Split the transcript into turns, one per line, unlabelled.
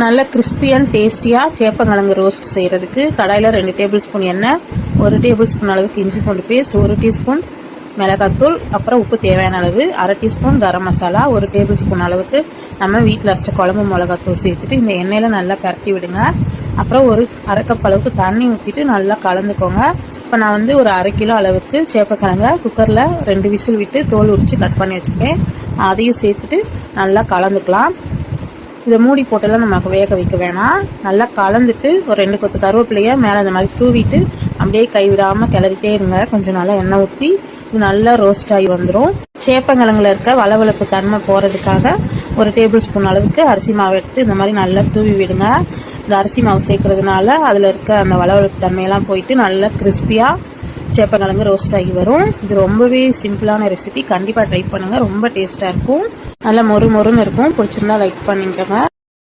நல்ல crispy and டேஸ்டியாக சேப்பங்கிழங்கு ரோஸ்ட் செய்கிறதுக்கு கடாயில் ரெண்டு டேபிள் ஸ்பூன் எண்ணெய் ஒரு டேபிள் ஸ்பூன் அளவுக்கு இஞ்சி பூண்டு பேஸ்ட் ஒரு டீஸ்பூன் மிளகாத்தூள் அப்புறம் உப்பு தேவையான அளவு அரை டீஸ்பூன் கரம் மசாலா ஒரு டேபிள் ஸ்பூன் அளவுக்கு நம்ம வீட்டில் அரைச்ச குழம்பு மிளகாத்தூள் சேர்த்துட்டு இந்த எண்ணெயில் நல்லா பரட்டி விடுங்க. அப்புறம் ஒரு அரை கப் அளவுக்கு தண்ணி ஊற்றிட்டு நல்லா கலந்துக்கோங்க. இப்போ நான் வந்து ஒரு அரை கிலோ அளவுக்கு சேப்பக்கிழங்க குக்கரில் ரெண்டு விசில் விட்டு தோல் உரித்து கட் பண்ணி வச்சுருக்கேன். அதையும் சேர்த்துட்டு நல்லா கலந்துக்கலாம். இதை மூடி போட்டெல்லாம் நமக்கு வேக வைக்க வேணாம். நல்லா கலந்துட்டு ஒரு ரெண்டு கொத்து கருவேப்பிலையை மேலே இந்த மாதிரி தூவிட்டு அப்படியே கைவிடாமல் கிளறிட்டே இருங்க. கொஞ்சம் நல்லா எண்ணெய் ஊற்றி இது நல்லா ரோஸ்ட் ஆகி வந்துடும் சேப்பங்கிழங்குல இருக்க வளவளப்பு தன்மை போகிறதுக்காக ஒரு டேபிள் ஸ்பூன் அளவுக்கு அரிசி மாவு எடுத்து இந்த மாதிரி நல்லா தூவி விடுங்க. இந்த அரிசி மாவு சேர்க்கறதுனால அதில் இருக்க அந்த வளவளப்பு தன்மையெல்லாம் போயிட்டு நல்லா கிறிஸ்பியாக சேப்பங்கிழங்கு ரோஸ்ட் ஆகி வரும். இது ரொம்பவே சிம்பிளான ரெசிபி கண்டிப்பாக ட்ரை பண்ணுங்கள் ரொம்ப டேஸ்ட்டாக இருக்கும். நல்லா மொறு மொறுன்னு இருக்கும். பிடிச்சிருந்தா லைக் பண்ணிக்கோங்க.